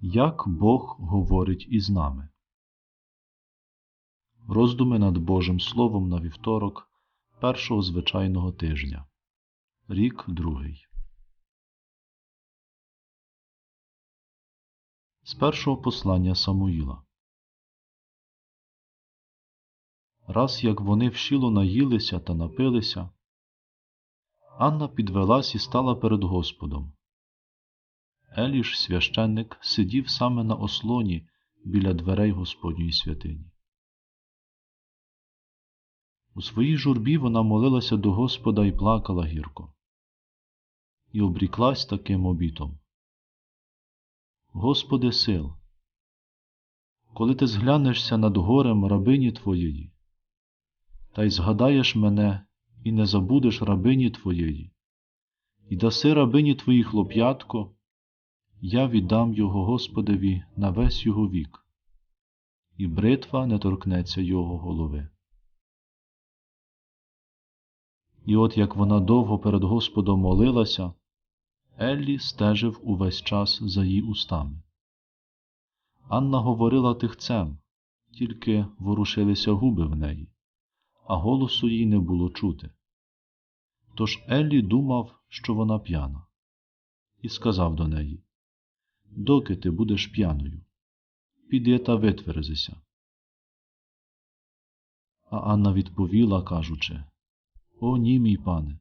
Як Бог говорить із нами. Роздуми над Божим Словом на вівторок першого звичайного тижня. Рік другий. З першого послання Самуїла. Раз як вони вщіло наїлися та напилися, Анна підвелась і стала перед Господом. Елі ж священник сидів саме на ослоні біля дверей Господньої святині. У своїй журбі вона молилася до Господа і плакала гірко, і обріклась таким обітом. Господи сил, коли ти зглянешся над горем рабині Твоєї, та й згадаєш мене і не забудеш рабині Твоєї, і даси рабині Твоїй хлоп'ятко, я віддам його Господеві на весь його вік, і бритва не торкнеться його голови. І от як вона довго перед Господом молилася, Еллі стежив увесь час за її устами. Анна говорила тихцем, тільки ворушилися губи в неї, а голосу їй не було чути. Тож Еллі думав, що вона п'яна, і сказав до неї Доки ти будеш п'яною, піди та витверзися. А Анна відповіла, кажучи О, ні, мій пане,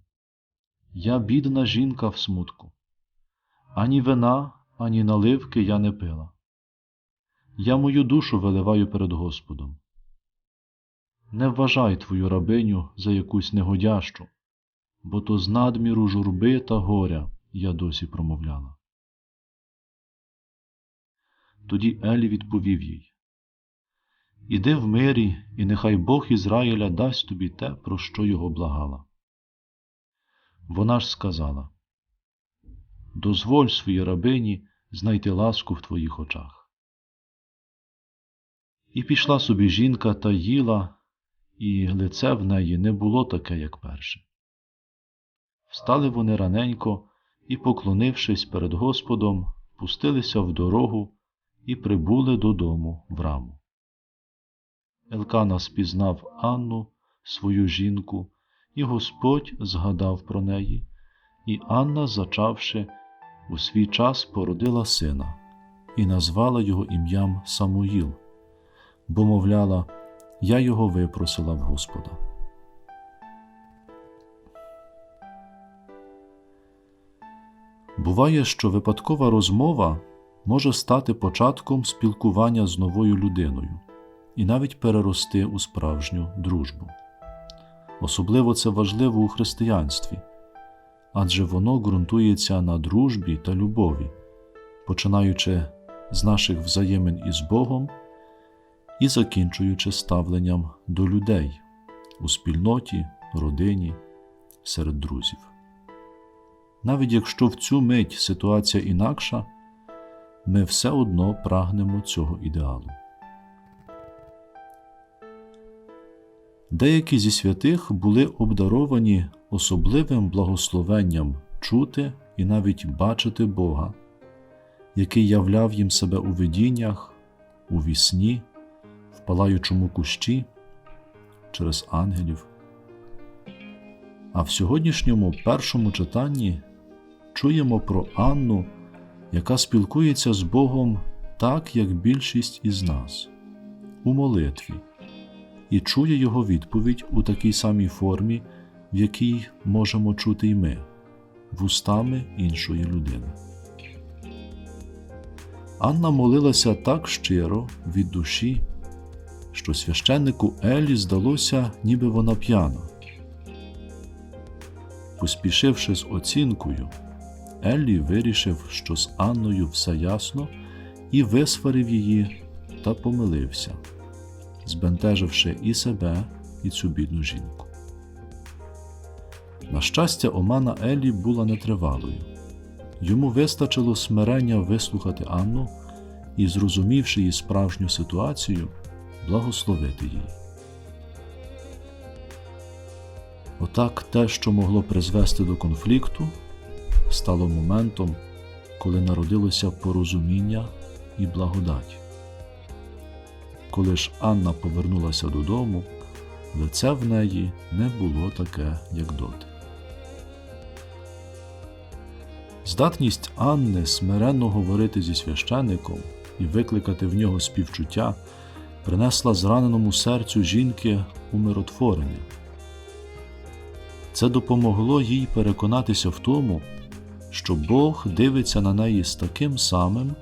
я бідна жінка в смутку. Ані вина, ані наливки я не пила. Я мою душу виливаю перед Господом. Не вважай твою рабиню за якусь негодящу, бо то з надміру журби та горя я досі промовляла. Тоді Елі відповів їй Іди в мирі, і нехай Бог Ізраїля дасть тобі те, про що його благала. Вона ж сказала Дозволь своїй рабині знайти ласку в твоїх очах. І пішла собі жінка та їла, і лице в неї не було таке, як перше. Встали вони раненько і, поклонившись перед Господом, пустилися в дорогу і прибули додому в раму. Елкана спізнав Анну, свою жінку, і Господь згадав про неї, і Анна, зачавши, у свій час породила сина і назвала його ім'ям Самуїл, бо, мовляла, я його випросила в Господа. Буває, що випадкова розмова може стати початком спілкування з новою людиною і навіть перерости у справжню дружбу. Особливо це важливо у християнстві, адже воно ґрунтується на дружбі та любові, починаючи з наших взаємин із Богом і закінчуючи ставленням до людей у спільноті, родині, серед друзів. Навіть якщо в цю мить ситуація інакша, ми все одно прагнемо цього ідеалу. Деякі зі святих були обдаровані особливим благословенням чути і навіть бачити Бога, який являв їм себе у видіннях, у вісні, в палаючому кущі через ангелів. А в сьогоднішньому першому читанні чуємо про Анну, яка спілкується з Богом так, як більшість із нас, у молитві і чує його відповідь у такій самій формі, в якій можемо чути й ми, вустами іншої людини. Анна молилася так щиро від душі, що священнику Елі здалося, ніби вона п'яна. Поспішивши з оцінкою, Еллі вирішив, що з Анною все ясно, і висварив її та помилився збентеживши і себе, і цю бідну жінку. На щастя, омана Елі була нетривалою. Йому вистачило смирення вислухати Анну і, зрозумівши її справжню ситуацію, благословити її. Отак те, що могло призвести до конфлікту, стало моментом, коли народилося порозуміння і благодать. Коли ж Анна повернулася додому, лице в неї не було таке, як доти. Здатність Анни смиренно говорити зі священником і викликати в нього співчуття принесла зраненому серцю жінки умиротворення. Це допомогло їй переконатися в тому, що Бог дивиться на неї з таким самим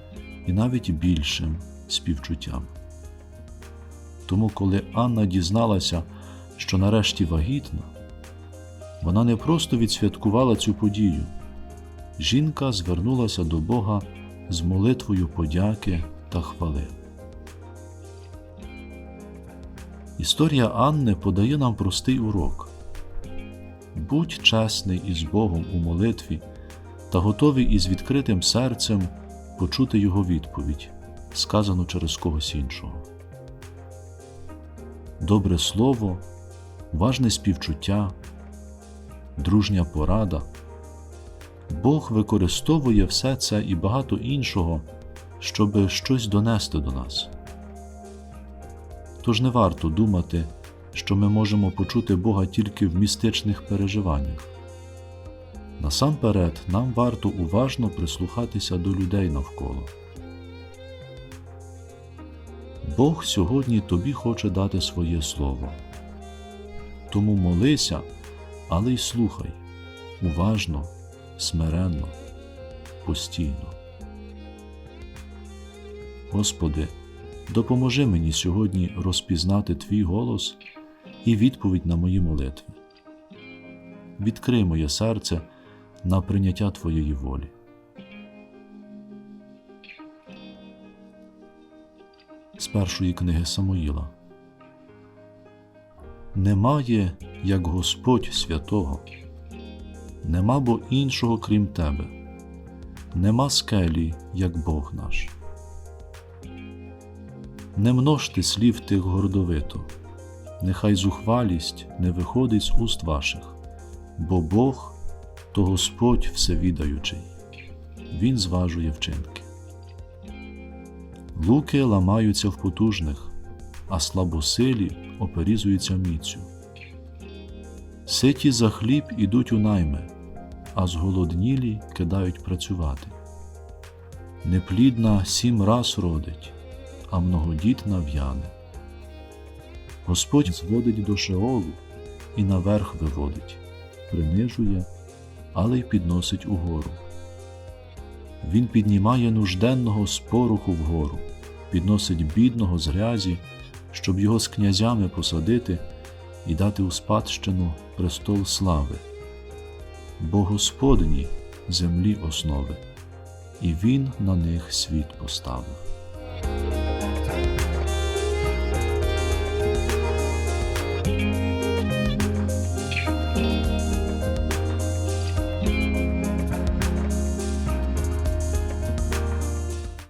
і навіть більшим співчуттям. Тому, коли Анна дізналася, що нарешті вагітна, вона не просто відсвяткувала цю подію. Жінка звернулася до Бога з молитвою подяки та хвали. Історія Анни подає нам простий урок. Будь чесний із Богом у молитві та готовий із відкритим серцем почути Його відповідь, сказану через когось іншого. Добре слово, важне співчуття, дружня порада. Бог використовує все це і багато іншого, щоби щось донести до нас. Тож не варто думати, що ми можемо почути Бога тільки в містичних переживаннях. Насамперед, нам варто уважно прислухатися до людей навколо. Бог сьогодні тобі хоче дати своє слово. Тому молися, але й слухай уважно, смиренно, постійно. Господи, допоможи мені сьогодні розпізнати Твій голос і відповідь на мої молитви. Відкрий моє серце на прийняття Твоєї волі. З першої книги Самуїла. Немає, як Господь святого, нема бо іншого крім Тебе, нема скелі, як Бог наш. Не множте слів тих гордовито, нехай зухвалість не виходить з уст ваших, бо Бог то Господь всевідаючий, Він зважує вчинки. Луки ламаються в потужних, а слабосилі оперізуються міцю. Ситі за хліб ідуть у найми, а зголоднілі кидають працювати. Неплідна сім раз родить, а многодітна в'яне. Господь зводить до Шеолу і наверх виводить, принижує, але й підносить угору. Він піднімає нужденного з пороху вгору, підносить бідного з грязі, щоб його з князями посадити і дати у спадщину престол слави. Бо Господні землі основи, і Він на них світ поставив.